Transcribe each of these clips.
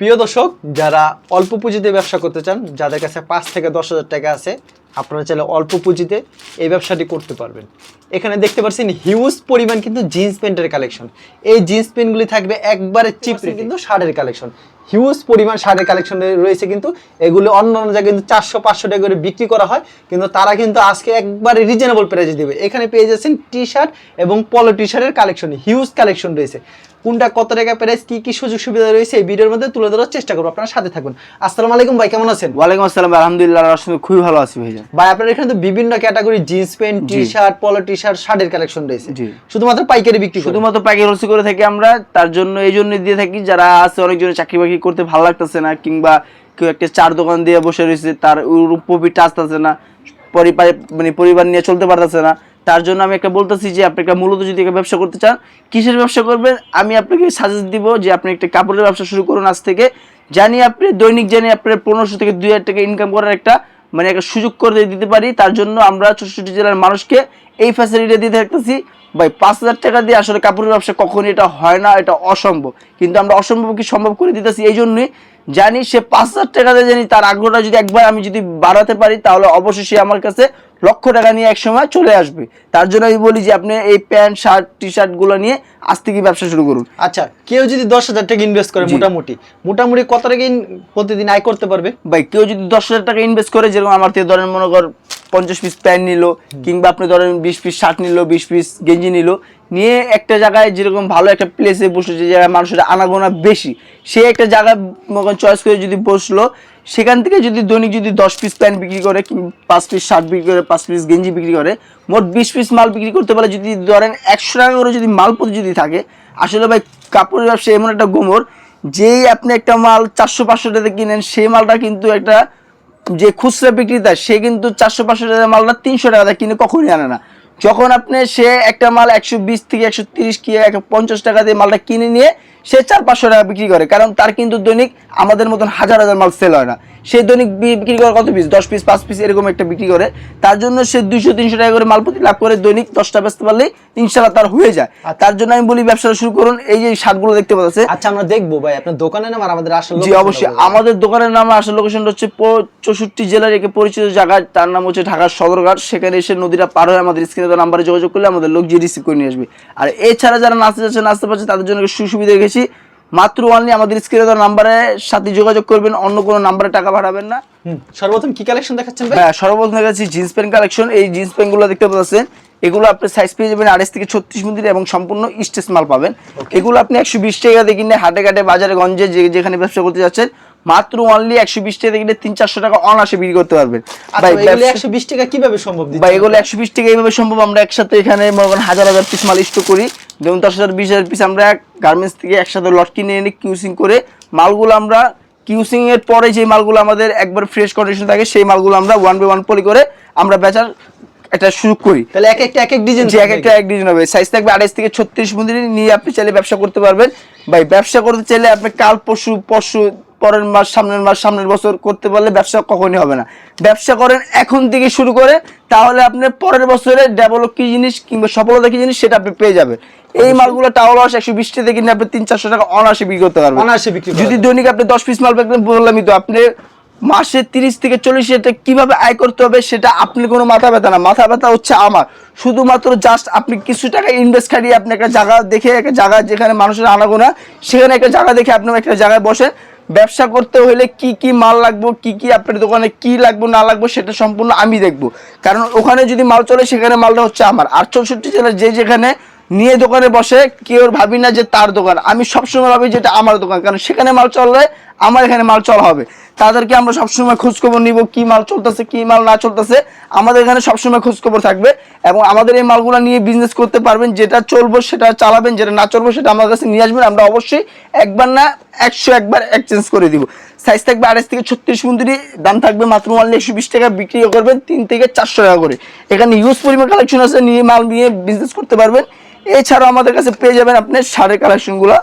প্রিয় দর্শক যারা অল্প পুঁজিতে ব্যবসা করতে চান যাদের কাছে পাঁচ থেকে দশ হাজার টাকা আছে আপনারা চাইলে অল্প পুঁজিতে এই ব্যবসাটি করতে পারবেন। এখানে দেখতে পাচ্ছেন হিউজ পরিমাণ কিন্তু জিন্স প্যান্টের কালেকশন এই জিন্স প্যান্টগুলি থাকবে একবারে চিপ কিন্তু শার্টের কালেকশন হিউজ পরিমাণ শার্টের কালেকশন রয়েছে কিন্তু। এগুলো অন্য অন্য জায়গায় কিন্তু চারশো পাঁচশো টাকা করে বিক্রি করা হয়। কিন্তু তারা কিন্তু আজকে একবারে রিজনেবল প্রাইসে দেবে। এখানে পেয়ে যাচ্ছেন টি শার্ট এবং পলো টি শার্টের কালেকশন হিউজ কালেকশন রয়েছে। কোনটা কত টাকা প্রাইস কি কি সুযোগ সুবিধা রয়েছে এই ভিডিওর মধ্যে তুলে ধরার চেষ্টা করব। আপনারা সাথে থাকবেন আসসালামু আলাইকুম ভাই কেমন আছেন? ওয়ালাইকুম আসসালাম আলহামদুলিল্লাহ রহমতে খুবই ভালো আছি ভাইজান। ভাই আপনার এখানে তো বিভিন্ন category jeans pant T shirt polo T shirt শার্টের কালেকশন রয়েছে। জি। শুধুমাত্র পাইকারি বিক্রি শুধুমাত্র পাইকারি হোলসেল করে থাকি আমরা তার জন্য এই জন্য দিয়ে থাকি যারা আছে অনেকজনের চাকরি বাকরি করতে ভালো লাগতেছে না কিংবা কেউ একটা চার দোকান দিয়ে বসে রয়েছে তার প্রফিট আসতেছে না পরিবার মানে পরিবার নিয়ে চলতে পারতেছে না তার জন্য আমি একটা বলতেছি যে আপনি একটা মূলত যদি একটা ব্যবসা করতে চান, কিসের ব্যবসা করবেন? আমি আপনাকে সাজেস্ট দিব যে আপনি একটা কাপড়ের ব্যবসা শুরু করুন আজ থেকে। জানি আপনি, দৈনিক জানি আপনার পনেরোশো থেকে দুই হাজার টাকা ইনকাম করার একটা মানে একটা সুযোগ করে দিতে পারি। তার জন্য আমরা চৌষট্টি জেলার মানুষকে এই ফ্যাসিলিটি দিয়ে থাকতেছি। ভাই পাঁচ হাজার টাকা দিয়ে আসলে কাপড়ের ব্যবসা কখনই এটা হয় না এটা অসম্ভব। কিন্তু আমরা অসম্ভব কি সম্ভব করে দিতেছি? এই জন্যই জানি সে পাঁচ হাজার টাকা দিয়ে জানি তার আগ্রহটা যদি একবার আমি যদি বাড়াতে পারি তাহলে অবশ্যই সে আমার কাছে লক্ষ টাকা নিয়ে এক সময় চলে আসবে। তার জন্য আমি বলি যে আপনি এই প্যান্ট শার্ট টি শার্টগুলো নিয়ে আজ থেকে ব্যবসা শুরু করুন। আচ্ছা কেউ যদি দশ হাজার টাকা ইনভেস্ট করে মোটামুটি মোটামুটি কত টাকা প্রতিদিন আয় করতে পারবে? ভাই কেউ যদি দশ হাজার টাকা ইনভেস্ট করে যেরকম আমার থেকে ধরেন মনে কর পঞ্চাশ পিস প্যান্ট নিল, কিংবা আপনি ধরেন বিশ পিস শার্ট নিল, বিশ পিস গেঞ্জি নিল, নিয়ে একটা জায়গায় যেরকম ভালো একটা প্লেসে বসল, যে জায়গায় মানুষের আনাগোনা বেশি, সে একটা জায়গায় চয়েস করে যদি বসল, সেখান থেকে যদি দৈনিক যদি দশ পিস প্যান্ট বিক্রি করে পাঁচ পিস শার্ট বিক্রি করে, পাঁচ পিস গেঞ্জি বিক্রি করে, মোট বিশ পিস মাল বিক্রি করতে পারে যদি ধরেন একশো টাকা করে যদি মাল প্রতি যদি থাকে, আসলে ভাই কাপড়ের ব্যবসা এমন একটা গোমর, যেই আপনি একটা মাল চারশো, পাঁচশো টাকা কিনেন সেই মালটা কিন্তু একটা যে খুচরা বিক্রেতা, সে কিন্তু চারশো পাঁচশো টাকার মালটা তিনশো টাকা দেয় কিনে কখনই আনে না। যখন আপনি সে একটা মাল একশো বিশ থেকে একশো তিরিশ কি পঞ্চাশ টাকা দিয়ে মালটা কিনে নিয়ে সে চার পাঁচশো টাকা বিক্রি করে কারণ তার কিন্তু দৈনিক আমাদের মতন হাজার হাজার মাল সেল হয় না। সে দৈনিক বিক্রি করে কত পিস দশ পিস পাঁচ পিস এরকম একটা বিক্রি করে। তার জন্য সে দুইশো তিনশো টাকা করে মাল প্রতি লাভ করে দৈনিক দশটা বেচতে পারলেই ইনশাল্লাহ তার হয়ে যায়। আর তার জন্য আমি বলি ব্যবসাটা শুরু করুন। এই যে শার্টগুলো দেখতে পাচ্ছে আচ্ছা আমরা দেখব ভাই আপনার দোকানের নাম আর আমাদের আসলে জি অবশ্যই। আমাদের দোকানের নাম আসল লোকেশন হচ্ছে চৌষট্টি জেলার একে পরিচিত জায়গা তার নাম হচ্ছে ঢাকার সদরঘাট। সেখানে এসে নদীটা পার হয়ে আমাদের স্ক্রিনে নাম্বারে যোগাযোগ করলে আমাদের লোক যে রিসিভ করে নিয়ে আসবে। আর এছাড়া যারা নাচতে যাচ্ছে নাচতে পারছে তাদের জন্য সুসুবিধা রেখেছি মাত্র অনলি আমাদের স্ক্রিনে দেওয়া নাম্বারের সাথে যোগাযোগ করবেন অন্য কোনো নাম্বারে টাকা পাঠাবেন না। সর্বপ্রথম কি কালেকশন দেখাচ্ছেন ভাই? হ্যাঁ সর্বপ্রথম দেখাচ্ছি জিন্স প্যান্ট কালেকশন এই জিন্স প্যান্টগুলো দেখতে পাচ্ছেন এগুলো আপনি সাইজ পেয়ে যাবেন আড়াইশ থেকে ছত্রিশ মিনিট এবং সম্পূর্ণ স্টেজ মাল পাবেন। এগুলো আপনি একশো বিশ টাকা দিয়ে কিনে হাটে ঘাটে বাজারে গঞ্জে যেখানে ব্যবসা করতে যাচ্ছেন মাত্র অনলি একশো বিশ টাকা কিনে তিন চারশো টাকা অনাসে বিক্রি করতে পারবেন। আচ্ছা একশো বিশ টাকা কীভাবে সম্ভব? বা এগুলো একশো বিশ টাকা এইভাবে সম্ভব। আমরা একসাথে এখানে মনে করেন হাজার হাজার পিস মাল স্টোর করি। যেমন দশ হাজার বিশ হাজার পিস আমরা গার্মেন্টস থেকে একসাথে লট কিনে এনে কিউসিং করে মালগুলো আমরা কিউসিং এর পরে যে মালগুলো আমাদের একবার ফ্রেশ কন্ডিশন থাকে সেই মালগুলো আমরা ওয়ান বাই ওয়ান পলি করে আমরা বেচার একটা শুরু করি। তাহলে এক একটা এক এক ডিজাইন এক একটা এক ডিজাইন হবে। সাইজ থাকবে আড়াইশ থেকে ছত্রিশ মন্দির নিয়ে আপনি চাইলে ব্যবসা করতে পারবেন। ভাই ব্যবসা করতে চাইলে আপনি কাল পরশু পরশু পরের মাস সামনের মাস সামনের বছর করতে পারলে ব্যবসা কখনই হবে না। ব্যবসা করেন এখন থেকে শুরু করে তাহলে আপনি পরের বছরে ডেভেলপ কি জিনিস কিংবা সফলতা কি জিনিস সেটা আপনি পেয়ে যাবেন। এই মালগুলো টাওয়ার ওয়াশ একশো বিশ টাকা কিনে আপনি তিন চারশো টাকা অনায়াসে বিক্রি করতে পারবেন। অনায়াসে বিক্রি যদি দৈনিক আপনি দশ পিস মাল পেতেন বললামই তো আপনি মাসে তিরিশ থেকে চল্লিশ হাজার টাকা কীভাবে আয় করতে হবে সেটা আপনি কোনো মাথা ব্যথা না। মাথা ব্যথা হচ্ছে আমার। শুধুমাত্র জাস্ট আপনি কিছু টাকা ইনভেস্ট খাটিয়ে আপনি একটা জায়গা দেখে একটা জায়গা যেখানে মানুষের আনাগোনা সেখানে একটা জায়গা দেখে আপনি একটা জায়গায় বসেন ব্যবসা করতে হলে কি কি মাল লাগবো, কি কি আপনার দোকানে কি লাগবো, না লাগবো, সেটা সম্পূর্ণ আমি দেখব। কারণ ওখানে যদি মাল চলে, সেখানে মালটা হচ্ছে আমার। আর চৌষট্টি জেলার যে যেখানে নিয়ে দোকানে বসে, কেউ ভাবি না যে তার দোকান। আমি সবসময় ভাবি যেটা আমার দোকান, কারণ সেখানে মাল চললে, আমার এখানে মাল চলা হবে। তাদেরকে আমরা সবসময় খোঁজখবর নিব, কি মাল চলতেছে, কি মাল না চলতেছে। আমাদের এখানে সবসময় খোঁজখবর থাকবে এবং আমাদের এই মালগুলো নিয়ে বিজনেস করতে পারবেন, যেটা চলবো সেটা চালাবেন, যেটা না চলবো সেটা আমার কাছে নিয়ে আসবেন। আমরা অবশ্যই একবার না একশো একবার এক্সচেঞ্জ করে দিব। সাইজ থাকবে আড়াইশ থেকে ছত্রিশ মন্দিরি দাম থাকবে মাত্র মাল একশো বিশ টাকা বিক্রি করবেন, তিন থেকে চারশো টাকা করে। এখানে ইউজ পরিমাণ কালেকশন আছে, নিয়ে মাল নিয়ে বিজনেস করতে পারবেন। এছাড়াও আমাদের কাছে পেয়ে যাবেন আপনার সারের কালেকশনগুলো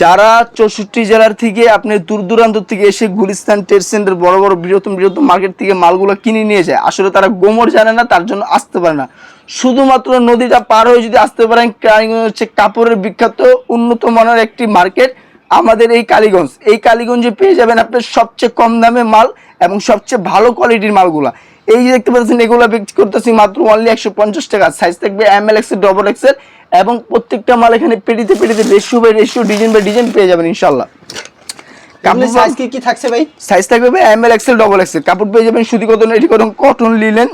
যারা চৌষট্টি জেলার থেকে আপনি দূর দূরান্ত থেকে এসে গুলিস্তান ট্রেড সেন্টার বড় বড় বৃহত্তম বৃহত্তম মার্কেট থেকে মালগুলো কিনে নিয়ে যায় আসলে তারা গোমর জানে না, তার জন্য আসতে পারে না। শুধুমাত্র নদীটা পার হয়ে যদি আসতে পারেন হচ্ছে কাপড়ের বিখ্যাত উন্নত মানের একটি মার্কেট আমাদের এই কালীগঞ্জ। এই কালীগঞ্জে পেয়ে যাবেন আপনি সবচেয়ে কম দামে মাল এবং সবচেয়ে ভালো কোয়ালিটির মালগুলা। এই যে দেখতে পাচ্ছেন, এগুলো বিক্রি করতেছি মাত্র অনলি একশো পঞ্চাশ টাকা। সাইজ থাকবে M L XL double XL এবং প্রত্যেকটা মাল এখানে পেটিতে পেটিতে ratio by ratio design by design পেয়ে যাবেন ইনশাল্লাহ কাপড় সাইজ কি কি থাকছে ভাই? সাইজ থাকবে M L XL double XL কাপড় পেয়ে যাবেন সুতি কটন এটি কটন কটন লিলেন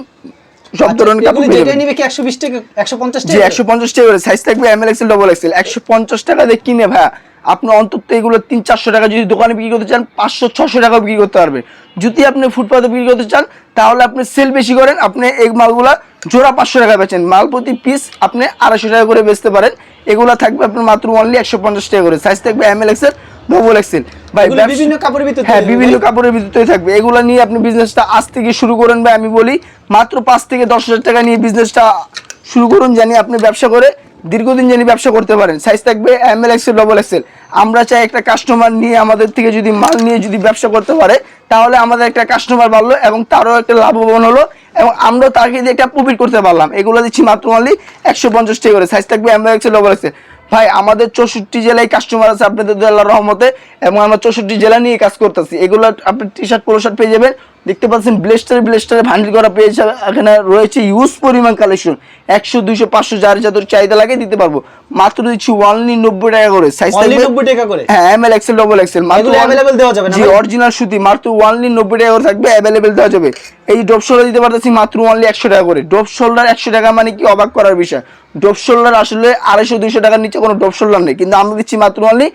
সব ধরনের কাপড় পেয়ে যাবেন। নিবে কি 120 টাকা 150 টাকা? একশো পঞ্চাশ টাকা করে সাইজ থাকবে M L XL double XL একশো পঞ্চাশ টাকা দিয়ে কিনে ভাইয়া আপনি অন্তত এগুলো তিন চারশো টাকা যদি দোকানে বিক্রি করতে চান পাঁচশো ছশো টাকা বিক্রি করতে পারবেন। যদি আপনি ফুটপাতে বিক্রি করতে চান তাহলে আপনি সেল বেশি করেন আপনি এই মালগুলা জোড়া পাঁচশো টাকা বেচেন। মাল প্রতি পিস আপনি আড়াইশো টাকা করে বেচতে পারেন। এগুলো থাকবে আপনার মাত্র অনলি একশো পঞ্চাশ টাকা করে। সাইজ থাকবে M L XL double XL ভাই বিভিন্ন কাপড়ের ভিতরে হ্যাঁ বিভিন্ন কাপড়ের ভিতরে থাকবে। এগুলো নিয়ে আপনি বিজনেসটা আজ থেকে শুরু করেন ভাই আমি বলি মাত্র পাঁচ থেকে দশ হাজার টাকা নিয়ে বিজনেসটা শুরু করুন। জানি আপনি ব্যবসা করে দীর্ঘদিন যিনি ব্যবসা করতে পারেন সাইজ থাকবে M L XL double XL আমরা চাই একটা কাস্টমার নিয়ে আমাদের থেকে যদি মাল নিয়ে যদি ব্যবসা করতে পারে, তাহলে আমাদের একটা কাস্টমার বাড়লো এবং তারও একটা লাভবান হলো এবং আমরা তাকে দিয়ে একটা প্রফিট করতে পারলাম। এগুলো দিচ্ছি মাত্র অনলি একশো পঞ্চাশ টাকা করে। সাইজ থাকবে M L XL double XL ভাই, আমাদের চৌষট্টি জেলায় কাস্টমার আছে, আপনাদের রহমতে, এবং আমরা চৌষট্টি জেলা নিয়ে কাজ করতেছি। এগুলো আপনি টি শার্ট পোলো শার্ট পেয়ে যাবেন। দেখতে পাচ্ছেন ব্লেস্টার ব্লেস্টারে ভান্ডিল করা পেয়ে যাবে এখানে রয়েছে ইউজ পরিমাণ কালেকশন একশো দুইশো পাঁচশো যার যাদের চাহিদা লাগে দিতে পারব। মাত্র দিচ্ছি ওয়ানলি নব্বই টাকা করে। সাইজ 90 টাকা করে? হ্যাঁ M L XL double XL এগুলো available দেওয়া যাবে জি অরিজিনাল সুতি। মাত্র ওয়ানলি নব্বই টাকা করে থাকবে অ্যাভেলেবেল দেওয়া যাবে। এই ড্রপ শোল্ডার দিতে পারতেছি মাত্র ওয়ানলি একশো টাকা করে। ড্রপ শোল্ডার একশো টাকা মানে কি? অবাক করার বিষয়। ড্রপ শোল্ডার আসলে আড়াইশো দুইশো টাকার নিচে কোনো ড্রপ শোল্ডার নেই। কিন্তু আমরা দিচ্ছি মাত্র ওয়ানলি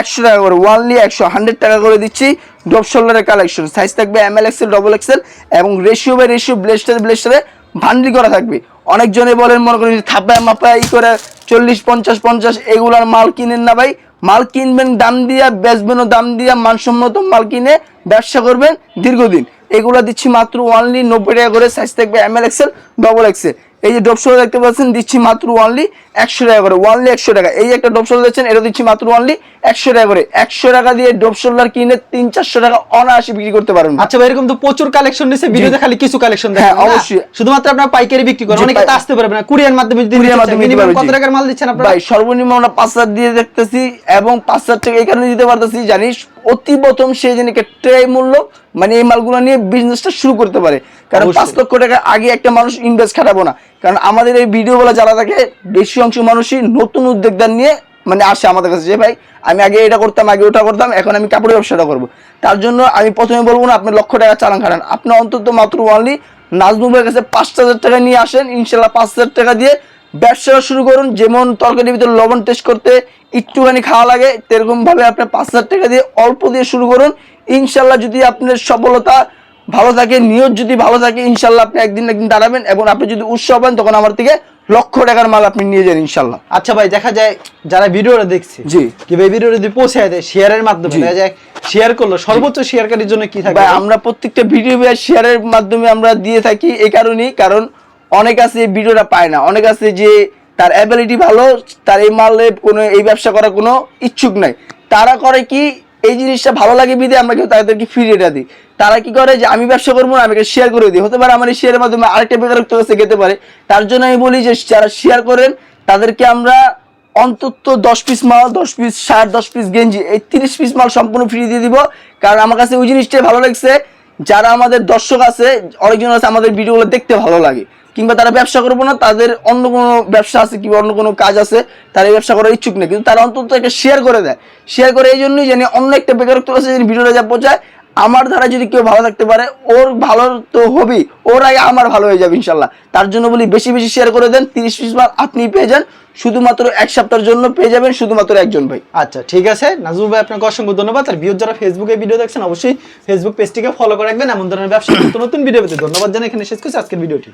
একশো টাকা করে। ওয়ানলি একশো হান্ড্রেড টাকা করে দিচ্ছি। ড্রপ শোল্ডারের কালেকশন সাইজ থাকবে M L XL double XL এবং রেশিও বাই রেশিও ব্লেস্টার ব্লেস্টারে ভান্ডি করা থাকবে। অনেকজনে বলেন, মনে করেন থাপায় মাপায় ই করে চল্লিশ, পঞ্চাশ পঞ্চাশ, এগুলার মাল কিনেন না ভাই। মাল কিনবেন, দাম দিয়া, বেচবেনও দাম দিয়া, মানসম্মত মাল কিনে ব্যবসা করবেন দীর্ঘদিন। এগুলো দিচ্ছি মাত্র ওয়ানলি নব্বই টাকা করে সাইজ থাকবে M L XL double XL এই যে ডপসোল দেখতে পাচ্ছেন, দিচ্ছি মাত্র ওয়ানলি একশো টাকা করে ওয়ানলি একশো টাকা। এই একটা ডপসোল দিচ্ছেন এটা দিচ্ছি মাত্র ওয়ানলি একশো টাকা করে। একশো টাকা দিয়ে ডপসোলার কিনে তিন চারশো টাকা অনায়াসে বিক্রি করতে পারবেন আচ্ছা ভাই এরকম তো প্রচুর কালেকশন দিছে ভিডিওতে খালি কিছু কালেকশন হ্যাঁ, দেখেন অবশ্যই। শুধুমাত্র আপনারা পাইকারি বিক্রি করেন অনেকে তো আসতে পারবে না। কুরিয়ার মাধ্যমে যদি কুরিয়ার মাধ্যমে minimum কত টাকার মাল দিচ্ছেন আপনারা? ভাই সর্বনিম্ন আমরা পাঁচ হাজার দিয়ে দেখতেছি এবং পাঁচ হাজার টাকা এই কারণে দিতে পারতেছি জানিস? অতি প্রথম সে জানিকে ট্রে মূল্য মানে এই মালগুলো নিয়ে বিজনেসটা শুরু করতে পারে। কারণ। পাঁচ লক্ষ টাকা আগে একটা মানুষ ইনভেস্ট খাটাবো না। কারণ আমাদের এই ভিডিও ভিডিওগুলো যারা থাকে বেশি অংশ মানুষই নতুন উদ্যোগদার নিয়ে মানে আসে আমাদের কাছে যে, ভাই, আমি আগে এটা করতাম, আগে ওটা করতাম, এখন আমি কাপড়ের ব্যবসাটা করব। তার জন্য আমি প্রথমে বলব না, আপনি লক্ষ টাকা চালান খাটান আপনি অন্তত মাত্র ওয়ানলি নাজমুবের কাছে পাঁচ হাজার টাকা নিয়ে আসেন ইনশাল্লাহ পাঁচ হাজার টাকা দিয়ে ব্যবসাটা শুরু করুন। যেমন তরকারির ভিতরে লবণ টেস্ট করতে একটুখানি খাওয়া লাগে সেরকম ভাবে আপনি পাঁচ হাজার টাকা দিয়ে অল্প দিয়ে শুরু করুন। ইনশাল্লাহ যদি আপনার সফলতা ভালো থাকে, নিয়ত যদি ভালো থাকে ইনশাল্লাহ আপনি একদিন একদিন দাঁড়াবেন এবং আপনি যদি উৎসাহ পান, তখন আমার থেকে লক্ষ টাকার মাল আপনি নিয়ে যান ইনশাল্লাহ। আচ্ছা ভাই দেখা যায় যারা ভিডিওটা দেখছে জি। কি ভাই ভিডিও যদি পৌঁছে দেয় শেয়ারের মাধ্যমে দেখা যায় শেয়ার করল সর্বোচ্চ শেয়ারকারীর জন্য কি থাকবে? ভাই আমরা প্রত্যেকটা ভিডিও শেয়ারের মাধ্যমে আমরা দিয়ে থাকি এই কারণেই কারণ অনেক আছে ভিডিওটা পায় না অনেক আছে যে তার অ্যাবিলিটি ভালো তার এই মালে কোনো এই ব্যবসা করার কোনো ইচ্ছুক নাই। তারা করে কি এই জিনিসটা ভালো লাগে বিদে, আমরা কেউ তাদেরকে ফ্রি এটা দিই। তারা কি করে যে, আমি ব্যবসা করব না, আমি শেয়ার করে দিই। হতে পারে আমার এই শেয়ারের মাধ্যমে আরেকটা বেকারত্ব কাছে যেতে পারে। তার জন্য আমি বলি যে, যারা শেয়ার করেন, তাদেরকে আমরা অন্তত দশ পিস মাল, দশ পিস শার্ট দশ পিস গেঞ্জি, এই তিরিশ পিস মাল সম্পূর্ণ ফ্রি দিয়ে দিব। কারণ আমার কাছে ওই জিনিসটাই ভালো লাগছে। যারা আমাদের দর্শক আছে, অনেকজন আছে আমাদের ভিডিওগুলো দেখতে ভালো লাগে। কিংবা তারা ব্যবসা করব না, তাদের অন্য কোনো ব্যবসা আছে কিংবা অন্য কোনো কাজ আছে, তারা ব্যবসা করার ইচ্ছুক নেই কিন্তু তারা অন্তত একটা শেয়ার করে দেয়। শেয়ার করে এই জন্যই জানি অন্য একটা বেকারত্ব আছে যদি ভিডিওটা যা পৌঁছায়, আমার দ্বারা যদি কেউ ভালো থাকতে পারে, ওর ভালো তো হবেই ওর আগে আমার ভালো হয়ে যাবে ইনশাল্লাহ। তার জন্য বলি বেশি বেশি শেয়ার করে দেন, তিরিশ পিস মাল আপনি পেয়ে যান, শুধুমাত্র এক সপ্তাহের জন্য পেয়ে যাবেন শুধুমাত্র একজন ভাই। আচ্ছা ঠিক আছে। নাজমুল ভাই, আপনাকে অসংখ্য ধন্যবাদ। আর ভিউজ যারা ফেসবুকে ভিডিও দেখছেন, অবশ্যই ফেসবুক পেজটিকে ফলো করে রাখবেন। এমন ধরনের ব্যবসা নতুন নতুন ভিডিও পেতে ধন্যবাদ জানাই। এখানে শেষ করছি আজকের ভিডিওটি